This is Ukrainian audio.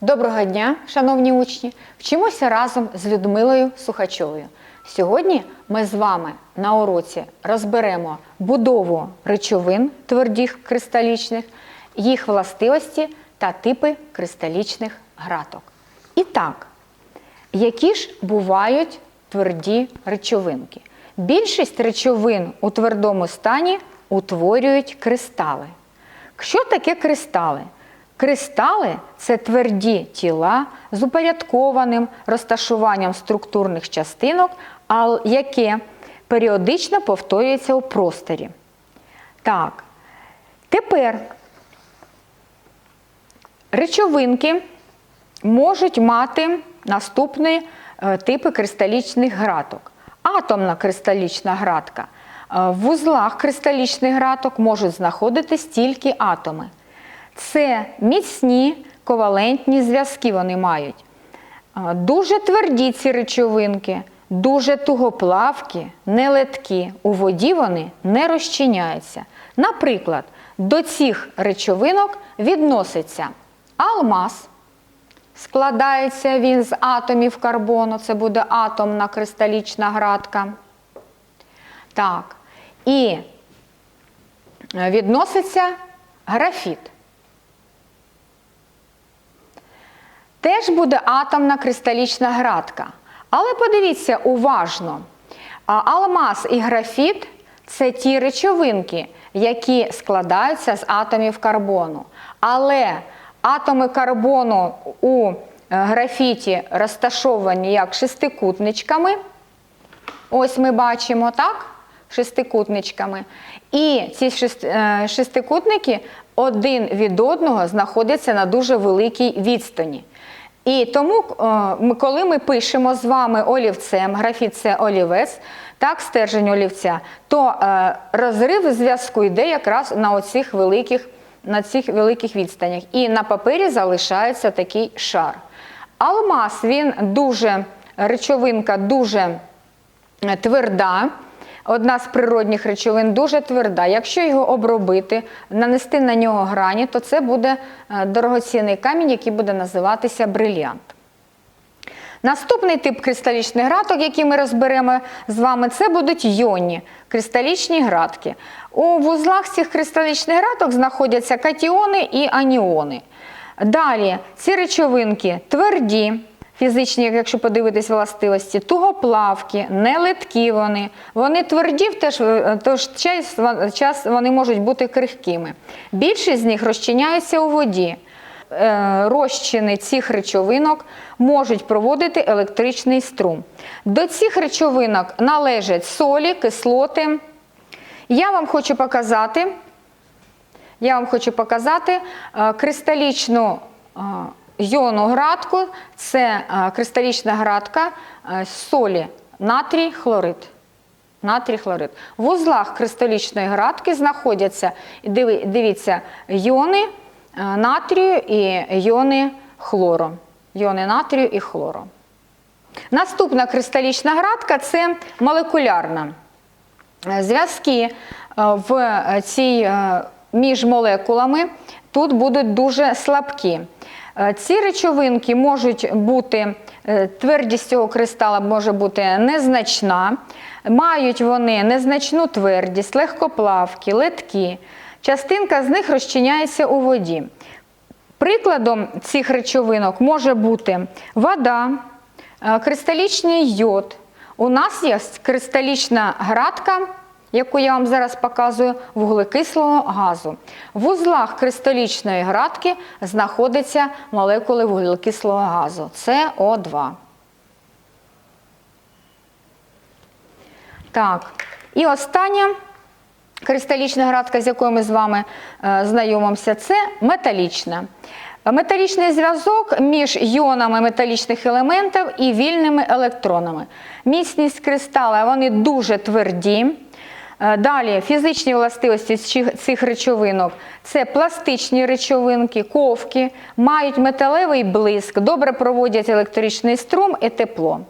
Доброго дня, шановні учні! Вчимося разом з Людмилою Сухачовою. Сьогодні ми з вами на уроці розберемо будову речовин твердих кристалічних, їх властивості та типи кристалічних граток. І так, які ж бувають тверді речовинки? Більшість речовин у твердому стані утворюють кристали. Що таке кристали? Кристали це тверді тіла з упорядкованим розташуванням структурних частинок, яке періодично повторюється у просторі. Так, тепер речовинки можуть мати наступні е, типи кристалічних граток. Атомна кристалічна гратка. Е, В вузлах кристалічних граток можуть знаходитись тільки атоми. Це міцні ковалентні зв'язки вони мають. Е, Дуже тверді ці речовинки, дуже тугоплавкі, нелеткі. У воді вони не розчиняються. Наприклад, до цих речовинок відноситься алмаз. Складається він з атомів карбону, це буде атомна кристалічна градка. Так. І відноситься графіт. Теж буде атомна кристалічна градка. Але подивіться уважно, алмаз і графіт це ті речовинки, які складаються з атомів карбону. Але атоми карбону у е, графіті розташовані як шестикутничками. Ось ми бачимо, так? Шестикутничками. І ці е, шестикутники один від одного знаходяться на дуже великій відстані. І тому, е, коли ми пишемо з вами олівцем, графіт це олівець, так, стержень олівця, то е, розрив зв'язку йде якраз на оцих великих, на цих великих відстанях. І на папері залишається такий шар. Алмаз він дуже, речовинка дуже тверда. Одна з природних речовин дуже тверда. Якщо його обробити, нанести на нього грані, то це буде е, дорогоцінний камінь, який буде називатися брильянт. Наступний тип кристалічних граток, який ми розберемо з вами, це будуть йонні кристалічні гратки. У вузлах цих кристалічних граток знаходяться катіони і аніони. Далі ці речовинки тверді, фізичні, якщо подивитись властивості, тугоплавкі, нелиткі вони. Вони тверді, теж, в ж час, час вони можуть бути крихкими. Більшість з них розчиняються у воді. Е, Розчини цих речовинок можуть проводити електричний струм. До цих речовинок належать солі, кислоти. Я вам хочу показати, я вам хочу показати е, кристалічну е, йону градку. Це е, кристалічна градка е, солі, натрій, хлорид. Натрій хлорид. В узлах кристалічної градки знаходяться, дивіться, йони е, натрію і йони хлору. Йони натрію і хлору. Наступна кристалічна градка це молекулярна. Зв'язки в цій між молекулами тут будуть дуже слабкі. Е, Ці речовинки можуть бути, е, твердість цього кристала може бути незначна, мають вони незначну твердість, легкоплавкі, литкі. Частинка з них розчиняється у воді. Прикладом цих речовинок може бути вода, е, кристалічний йод. У нас є кристалічна градка, яку я вам зараз показую, вуглекислого газу. В узлах кристалічної градки знаходяться молекули вуглекислого газу СО2. Так, і остання кристалічна градка, з якою ми з вами е, знайомимося, це металічна. Металічний зв'язок між іонами металічних елементів і вільними електронами. Міцність кристала вони дуже тверді. Е, Далі фізичні властивості цих речовинок це пластичні речовинки, ковки, мають металевий блиск, добре проводять електричний струм і тепло.